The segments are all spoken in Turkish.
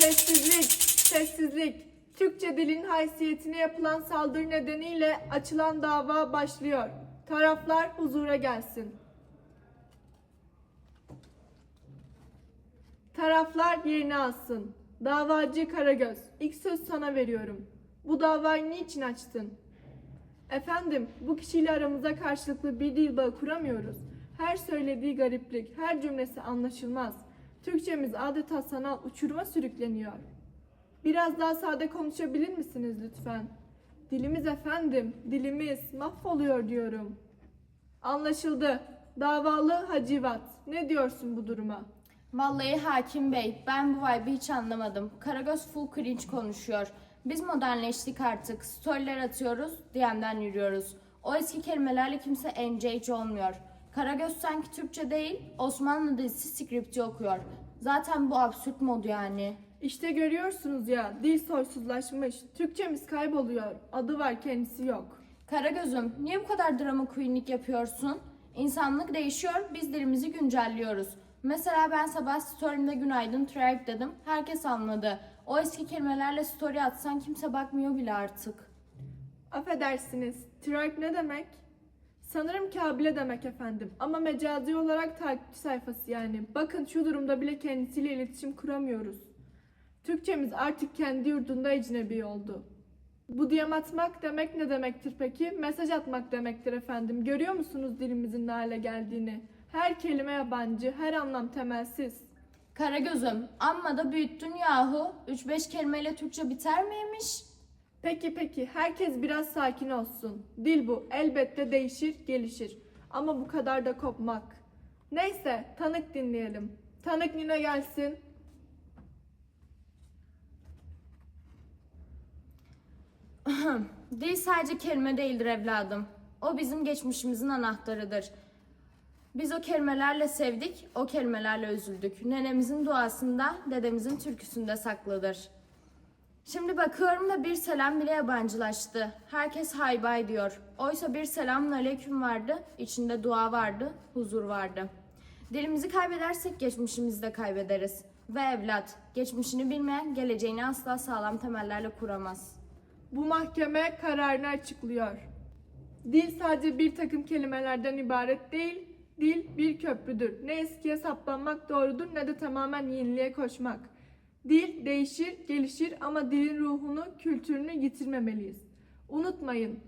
Sessizlik, sessizlik. Türkçe dilin haysiyetine yapılan saldırı nedeniyle açılan dava başlıyor. Taraflar huzura gelsin. Taraflar yerini alsın. Davacı Karagöz, ilk söz sana veriyorum. Bu davayı niçin açtın? Efendim, bu kişiyle aramıza karşılıklı bir dil bağı kuramıyoruz. Her söylediği gariplik, her cümlesi anlaşılmaz. Türkçemiz adeta sanal uçuruma sürükleniyor. Biraz daha sade konuşabilir misiniz lütfen? Dilimiz efendim, dilimiz mahvoluyor diyorum. Anlaşıldı. Davalı Hacivat, ne diyorsun bu duruma? Vallahi hakim bey, ben bu vibe'ı hiç anlamadım. Karagöz full cringe konuşuyor. Biz modernleştik artık. Storyler atıyoruz, DM'den yürüyoruz. O eski kelimelerle kimse engage olmuyor. Karagöz sanki Türkçe değil, Osmanlı dizisi script'i okuyor. Zaten bu absürt mod yani. İşte görüyorsunuz ya, dil soysuzlaşmış, Türkçemiz kayboluyor, adı var kendisi yok. Karagöz'üm, niye bu kadar drama queenlik yapıyorsun? İnsanlık değişiyor, biz dilimizi güncelliyoruz. Mesela ben sabah story'imde günaydın tribe dedim, herkes anladı. O eski kelimelerle story atsan kimse bakmıyor bile artık. Affedersiniz, tribe ne demek? Sanırım kabile demek efendim ama mecazi olarak takipçi sayfası yani. Bakın şu durumda bile kendisiyle iletişim kuramıyoruz. Türkçemiz artık kendi yurdunda ecnebi oldu. Bu diyem atmak demek ne demektir peki? Mesaj atmak demektir efendim. Görüyor musunuz dilimizin ne hale geldiğini? Her kelime yabancı, her anlam temelsiz. Karagöz'üm, amma da büyüttün yahu. 3-5 kelimeyle Türkçe biter miymiş? Peki peki herkes biraz sakin olsun. Dil bu elbette değişir gelişir. Ama bu kadar da kopmak. Neyse tanık dinleyelim. Tanık Nina gelsin. Dil sadece kelime değildir evladım. O bizim geçmişimizin anahtarıdır. Biz o kelimelerle sevdik, o kelimelerle üzüldük. Nenemizin duasında, dedemizin türküsünde saklıdır. Şimdi bakıyorum da bir selam bile yabancılaştı. Herkes hay bay diyor. Oysa bir selamun aleyküm vardı, içinde dua vardı, huzur vardı. Dilimizi kaybedersek geçmişimizi de kaybederiz. Ve evlat, geçmişini bilmeyen geleceğini asla sağlam temellerle kuramaz. Bu mahkeme kararını açıklıyor. Dil sadece bir takım kelimelerden ibaret değil, dil bir köprüdür. Ne eskiye saplanmak doğrudur ne de tamamen yeniliğe koşmak. Dil değişir, gelişir ama dilin ruhunu, kültürünü yitirmemeliyiz. Unutmayın,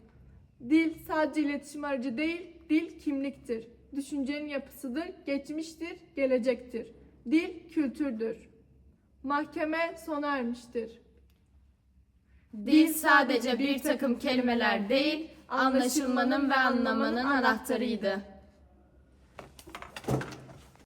dil sadece iletişim aracı değil, dil kimliktir. Düşüncenin yapısıdır, geçmiştir, gelecektir. Dil kültürdür. Mahkeme sona ermiştir. Dil sadece bir takım kelimeler değil, anlaşılmanın ve anlamanın anahtarıydı.